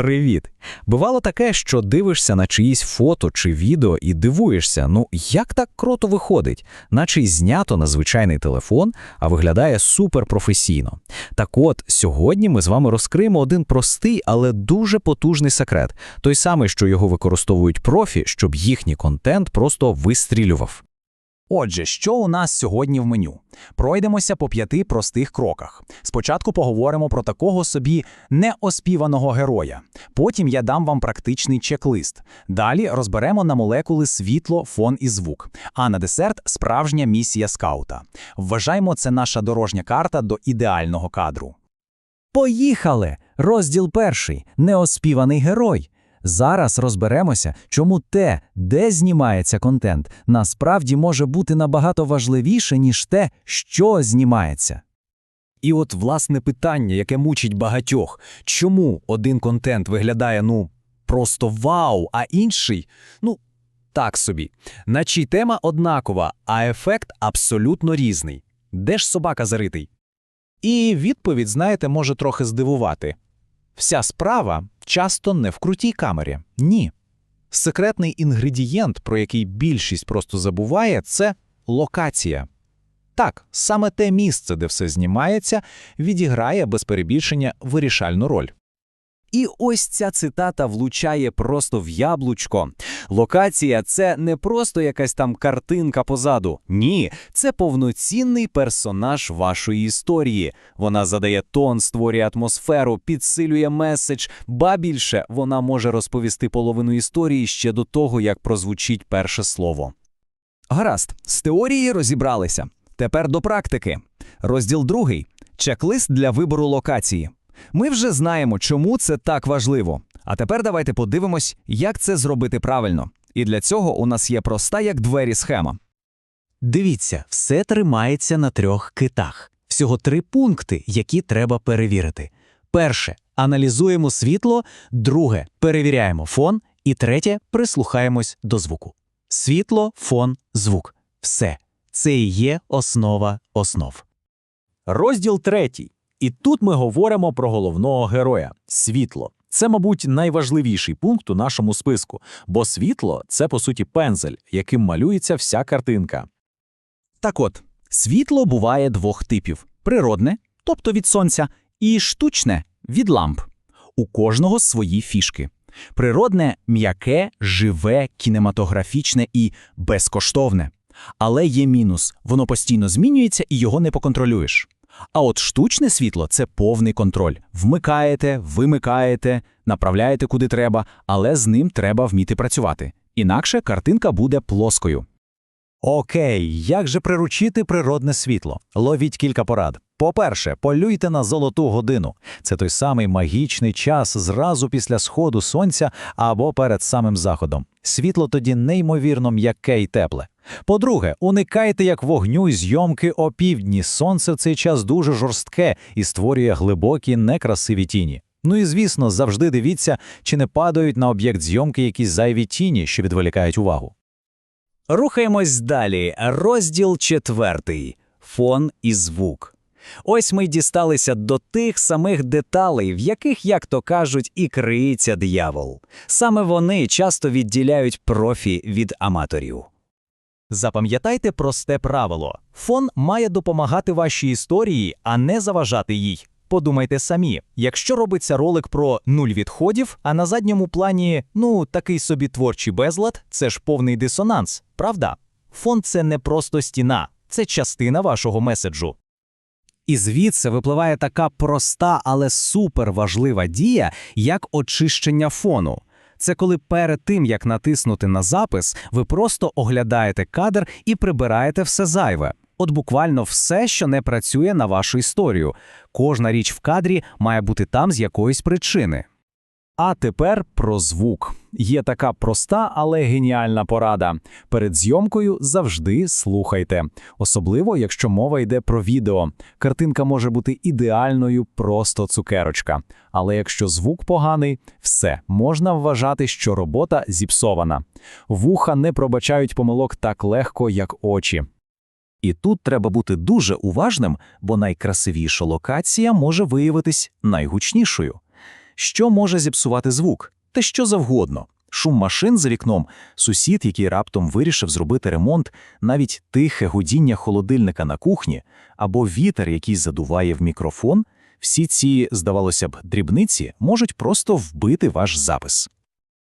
Привіт! Бувало таке, що дивишся на чиїсь фото чи відео і дивуєшся, ну як так круто виходить, наче й знято на звичайний телефон, а виглядає суперпрофесійно. Так от, сьогодні ми з вами розкриємо один простий, але дуже потужний секрет, той самий, що його використовують профі, щоб їхній контент просто вистрілював. Отже, що у нас сьогодні в меню? Пройдемося по п'яти простих кроках. Спочатку поговоримо про такого собі неоспіваного героя. Потім я дам вам практичний чек-лист. Далі розберемо на молекули світло, фон і звук. А на десерт справжня місія скаута. Вважаємо, це наша дорожня карта до ідеального кадру. Поїхали! Розділ перший неоспіваний герой. Зараз розберемося, чому те, де знімається контент, насправді може бути набагато важливіше, ніж те, що знімається. І от власне питання, яке мучить багатьох, чому один контент виглядає ну просто вау, а інший ну так собі, наче тема однакова, а ефект абсолютно різний. Де ж собака заритий? І відповідь, знаєте, може трохи здивувати. Вся справа часто не в крутій камері. Ні. Секретний інгредієнт, про який більшість просто забуває, це локація. Так, саме те місце, де все знімається, відіграє без перебільшення вирішальну роль. І ось ця цитата влучає просто в яблучко. Локація це не просто якась там картинка позаду. Ні, це повноцінний персонаж вашої історії. Вона задає тон, створює атмосферу, підсилює меседж, ба більше вона може розповісти половину історії ще до того, як прозвучить перше слово. Гаразд, з теорії розібралися. Тепер до практики. Розділ другий чек-лист для вибору локації. Ми вже знаємо, чому це так важливо. А тепер давайте подивимось, як це зробити правильно. І для цього у нас є проста як двері схема. Дивіться, все тримається на трьох китах. Всього три пункти, які треба перевірити. Перше аналізуємо світло, друге перевіряємо фон, і третє прислухаємось до звуку. Світло, фон, звук. Все. Це і є основа основ. Розділ третій. І тут ми говоримо про головного героя світло. Це, мабуть, найважливіший пункт у нашому списку, бо світло це, по суті, пензель, яким малюється вся картинка. Так от, світло буває двох типів: природне, тобто від сонця, і штучне від ламп. У кожного свої фішки. Природне м'яке, живе, кінематографічне і безкоштовне. Але є мінус: воно постійно змінюється і його не поконтролюєш. А от штучне світло це повний контроль. Вмикаєте, вимикаєте, направляєте куди треба, але з ним треба вміти працювати. Інакше картинка буде плоскою. Окей, як же приручити природне світло? Ловіть кілька порад. По-перше, полюйте на золоту годину. Це той самий магічний час зразу після сходу сонця або перед самим заходом. Світло тоді неймовірно м'яке й тепле. По-друге, уникайте як вогню й зйомки опівдні. Сонце в цей час дуже жорстке і створює глибокі, некрасиві тіні. Ну і звісно, завжди дивіться, чи не падають на об'єкт зйомки якісь зайві тіні, що відволікають увагу. Рухаємось далі. Розділ четвертий фон і звук. Ось ми дісталися до тих самих деталей, в яких, як то кажуть, і криється диявол. Саме вони часто відділяють профі від аматорів. Запам'ятайте просте правило: фон має допомагати вашій історії, а не заважати їй. Подумайте самі, якщо робиться ролик про нуль відходів, а на задньому плані, ну, такий собі творчий безлад, це ж повний дисонанс, правда? Фон це не просто стіна, це частина вашого меседжу. І звідси випливає така проста, але суперважлива дія, як очищення фону. Це коли перед тим, як натиснути на запис, ви просто оглядаєте кадр і прибираєте все зайве. От буквально все, що не працює на вашу історію. Кожна річ в кадрі має бути там з якоїсь причини. А тепер про звук. Є така проста, але геніальна порада. Перед зйомкою завжди слухайте, особливо якщо мова йде про відео. Картинка може бути ідеальною, просто цукерочка. Але якщо звук поганий, все можна вважати, що робота зіпсована. Вуха не пробачають помилок так легко, як очі. І тут треба бути дуже уважним, бо найкрасивіша локація може виявитись найгучнішою. Що може зіпсувати звук? Та що завгодно. Шум машин за вікном, сусід, який раптом вирішив зробити ремонт, навіть тихе гудіння холодильника на кухні, або вітер, який задуває в мікрофон, всі ці, здавалося б, дрібниці можуть просто вбити ваш запис.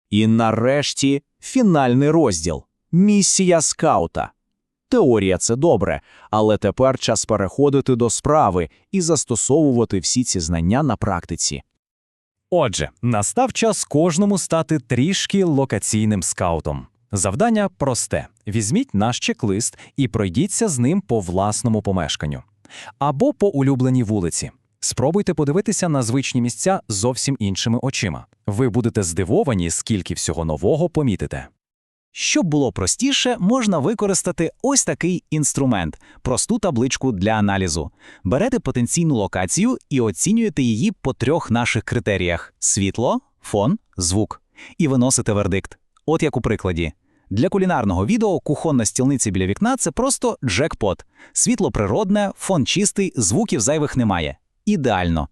І нарешті фінальний розділ місія скаута. Теорія це добре, але тепер час переходити до справи і застосовувати всі ці знання на практиці. Отже, настав час кожному стати трішки локаційним скаутом. Завдання просте: візьміть наш чек-лист і пройдіться з ним по власному помешканню або по улюбленій вулиці. Спробуйте подивитися на звичні місця зовсім іншими очима. Ви будете здивовані, скільки всього нового помітите. Щоб було простіше, можна використати ось такий інструмент просту табличку для аналізу. Берете потенційну локацію і оцінюєте її по трьох наших критеріях: світло, фон, звук. І виносите вердикт. От як у прикладі. Для кулінарного відео кухонна стільниця біля вікна це просто джекпот. Світло природне, фон чистий, звуків зайвих немає. Ідеально.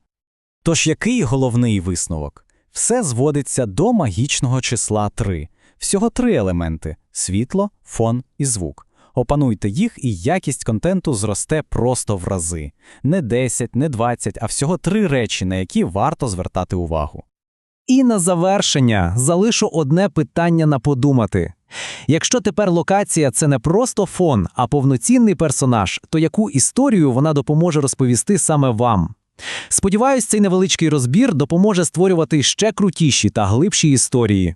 Тож який головний висновок? Все зводиться до магічного числа 3. Всього три елементи – світло, фон і звук. Опануйте їх, і якість контенту зросте просто в рази. Не 10, не 20, а всього три речі, на які варто звертати увагу. І на завершення залишу одне питання на подумати. Якщо тепер локація це не просто фон, а повноцінний персонаж, то яку історію вона допоможе розповісти саме вам? Сподіваюсь, цей невеличкий розбір допоможе створювати ще крутіші та глибші історії.